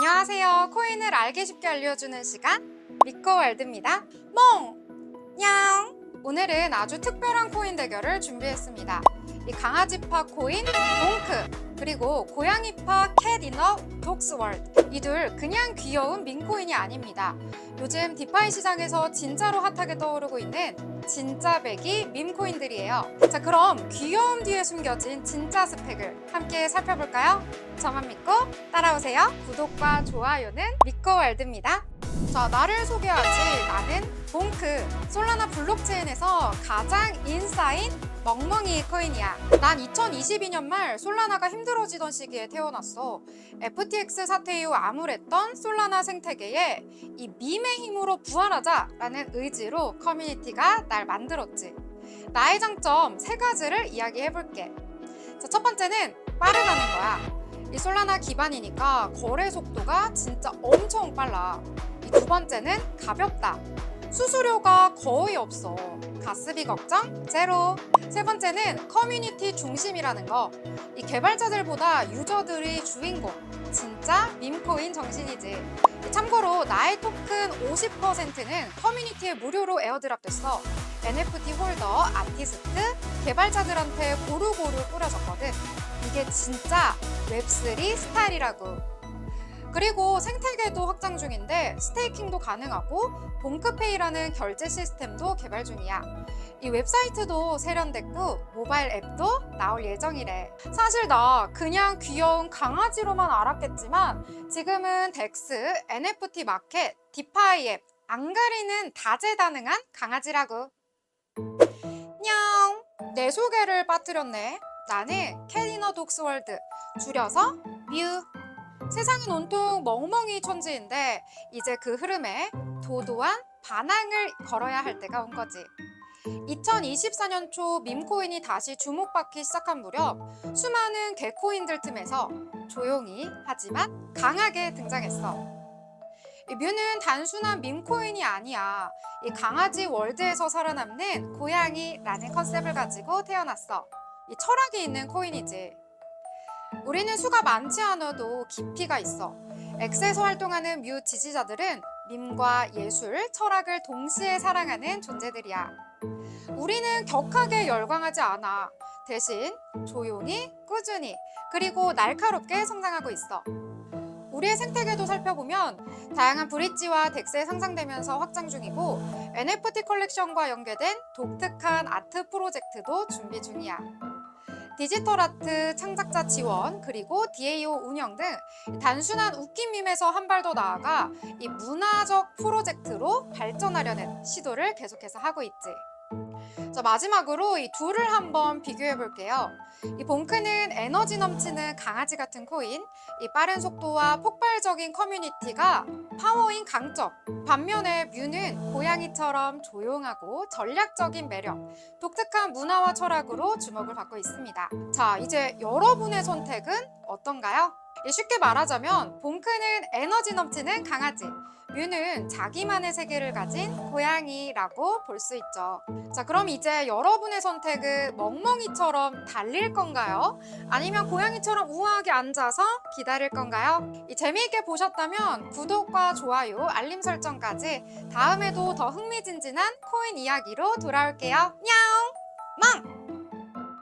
안녕하세요. 코인을 알기 쉽게 알려주는 시간 미코월드입니다. 몽! 냥! 오늘은 아주 특별한 코인 대결을 준비했습니다. 이 강아지파 코인 몽크 그리고 고양이파 캣이너 독스월드 이 둘 그냥 귀여운 민코인이 아닙니다. 요즘 디파이 시장에서 진짜로 핫하게 떠오르고 있는 진짜 배기 밈코인들이에요. 자 그럼 귀여움 뒤에 숨겨진 진짜 스펙을 함께 살펴볼까요? 저만 믿고 따라오세요. 구독과 좋아요는 미코월드입니다. 자, 나를 소개하지. 나는 봉크, 솔라나 블록체인에서 가장 인싸인 멍멍이 코인이야. 난 2022년 말 솔라나가 힘들어지던 시기에 태어났어. FTX 사태 이후 암울했던 솔라나 생태계에 이 밈의 힘으로 부활하자라는 의지로 커뮤니티가 날 만들었지. 나의 장점 세 가지를 이야기해볼게. 자, 첫 번째는 빠르다는 거야. 이 솔라나 기반이니까 거래 속도가 진짜 엄청 빨라. 이 두 번째는 가볍다. 수수료가 거의 없어. 가스비 걱정 제로. 세 번째는 커뮤니티 중심이라는 거. 이 개발자들보다 유저들이 주인공. 진짜 밈코인 정신이지. 참고로 나의 토큰 50%는 커뮤니티에 무료로 에어드랍 됐어. NFT 홀더, 아티스트, 개발자들한테 고루고루 뿌려졌거든. 이게 진짜 웹3 스타일이라고. 그리고 생태계도 확장 중인데 스테이킹도 가능하고 봉크페이라는 결제 시스템도 개발 중이야. 이 웹사이트도 세련됐고 모바일 앱도 나올 예정이래. 사실 나 그냥 귀여운 강아지로만 알았겠지만 지금은 덱스, NFT 마켓, 디파이 앱 안 가리는 다재다능한 강아지라고. 냥! 내 소개를 빠뜨렸네. 나는 캐리너 독스월드, 줄여서 뮤. 세상은 온통 멍멍이 천지인데 이제 그 흐름에 도도한 반항을 걸어야 할 때가 온 거지. 2024년 초 밈코인이 다시 주목받기 시작한 무렵 수많은 개코인들 틈에서 조용히 하지만 강하게 등장했어. 이 뮤는 단순한 밈코인이 아니야. 이 강아지 월드에서 살아남는 고양이라는 컨셉을 가지고 태어났어. 이 철학이 있는 코인이지. 우리는 수가 많지 않아도 깊이가 있어. 엑스에서 활동하는 뮤 지지자들은 밈과 예술, 철학을 동시에 사랑하는 존재들이야. 우리는 격하게 열광하지 않아. 대신 조용히, 꾸준히, 그리고 날카롭게 성장하고 있어. 우리의 생태계도 살펴보면 다양한 브릿지와 덱스에 상상되면서 확장 중이고 NFT 컬렉션과 연계된 독특한 아트 프로젝트도 준비 중이야. 디지털 아트 창작자 지원 그리고 DAO 운영 등 단순한 웃긴 밈에서 한 발 더 나아가 이 문화적 프로젝트로 발전하려는 시도를 계속해서 하고 있지. 자, 마지막으로 이 둘을 한번 비교해 볼게요. 이 봉크는 에너지 넘치는 강아지 같은 코인, 이 빠른 속도와 폭발적인 커뮤니티가 파워인 강점. 반면에 뮤는 고양이처럼 조용하고 전략적인 매력, 독특한 문화와 철학으로 주목을 받고 있습니다. 자, 이제 여러분의 선택은 어떤가요? 이 쉽게 말하자면 봉크는 에너지 넘치는 강아지, 뮤는 자기만의 세계를 가진 고양이라고 볼 수 있죠. 자, 그럼 이제 여러분의 선택은 멍멍이처럼 달릴 건가요? 아니면 고양이처럼 우아하게 앉아서 기다릴 건가요? 이 재미있게 보셨다면 구독과 좋아요, 알림 설정까지 다음에도 더 흥미진진한 코인 이야기로 돌아올게요. 냥! 망!